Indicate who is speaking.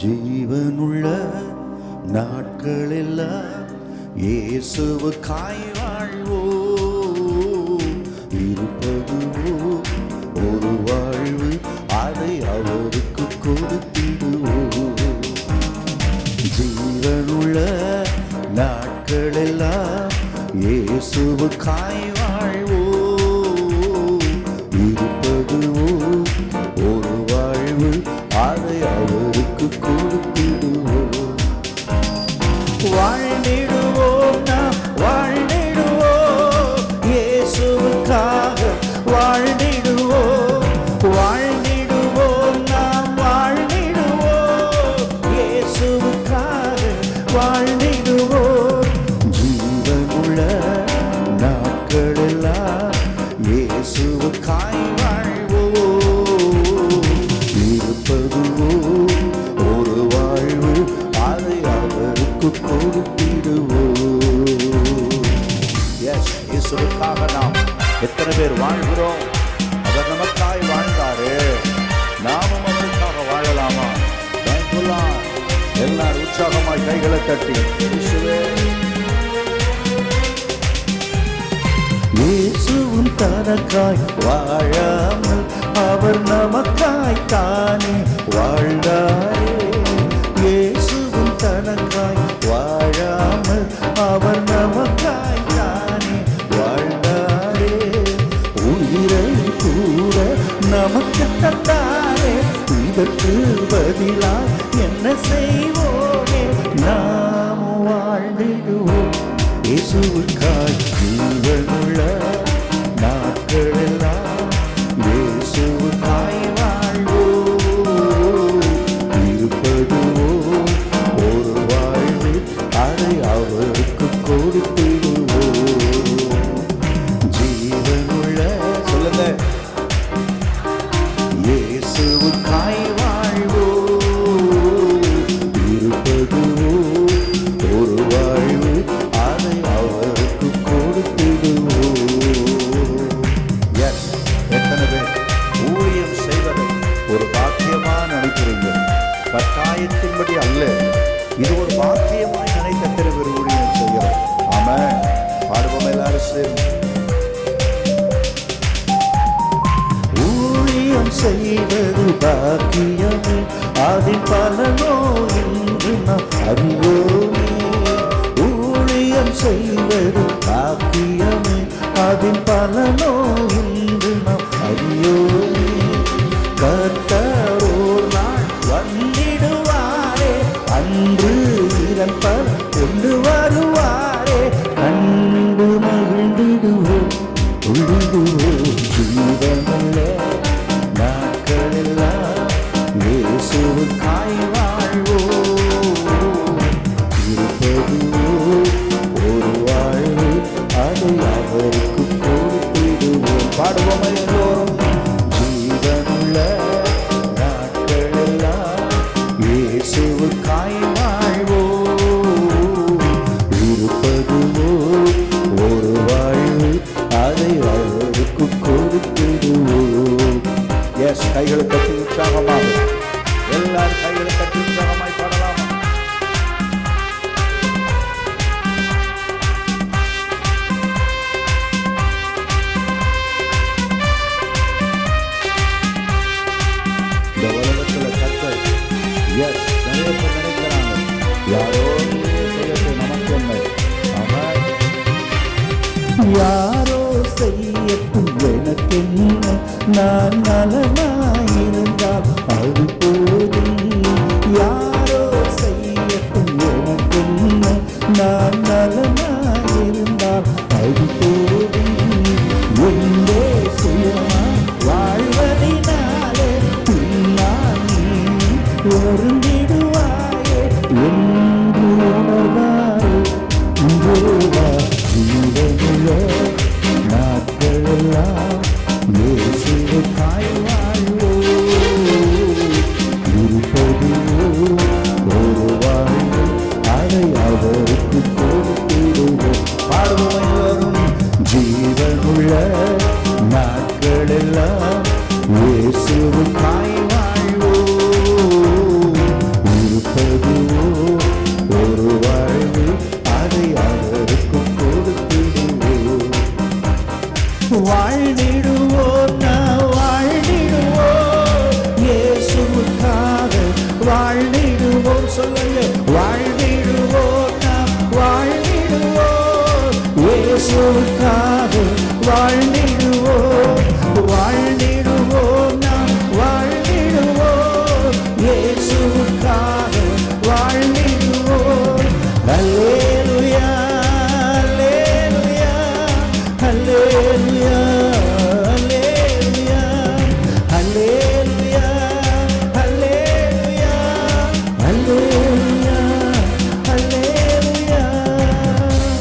Speaker 1: ஜீவனுள்ள நாட்களெல்லாம் இயேசுவுக்காய் வாழ்வோ இருப்பதுவோ ஒரு வாழ்வு அதை அவருக்கு கொடுத்திடுவோ ஜீவனுள்ள நாட்களெல்லாம் இயேசுவுக்காய் வாழ்வோ கொடுத்திடுவோம். வாழ்ந்திடுவோம் நாம் வாழ்ந்திடுவோம். இயேசுவுக்காக வாழ்ந்திடுவோம். வாழ்ந்திடுவோம் நாம் வாழ்ந்திடுவோம். இயேசுவுக்காக வாழ்ந்திடுவோம். ஜீவனுள்ள நாட்களெல்லாம் இயேசுவுக்காய் இயேசுவுக்காக நாம் எத்தனை பேர் வாழ்கிறோம்? அவர் நமக்காய் வாழ்ந்தாரு. நாமும் அவருக்காக வாழலாமா? Thank எல்லாரும் உற்சாகமாய் கைகளை தட்டி. இயேசுவும் தனக்காய் வாழாமல் அவர் நமக்காய் தானே வாழ்ந்தார். பதிலாக என்ன செய்வோமே? நாம் வாழ்ந்திடுவோம். இயேசுவுக்காய் ஜீவனுள்ள பாடுவோம் ஊழியம் செய்வது பாக்கியமே. அதில் பலனோ என்று நாம் அறிவோமே. ஊழியம் செய்வது பாக்கியமே. அதில் பலனோ என்று நாம் அறியோமே கைகளை கட்டி உற்சாகமாக. எல்லாரும் கைகளை கட்டி உற்சாகமாய் பாடலாமா. இந்த எஸ் நிறைய பேர் நினைக்கிறாங்க. யாரோ செய்யட்டும் நமக்கு என்ன? யாரோ செய்யட்டும் நான் நலனாயிருந்தால் இயேசுவுக்காய் வாழ்வோம் இருப்பதுவோ ஒரு வாழ்வு அதை அவருக்கு கொடுத்திடுவோம். வாழ்ந்திடுவோம் நான் வாழ்ந்திடுவோம். இயேசுவுக்காக வாழ்ந்திடுவோம் சொல்லுங்க. வாழ்ந்திடுவோம் நாம் வாழ்ந்திடுவோம். இயேசுவுக்காக வாழ்ந்திடுவோம்.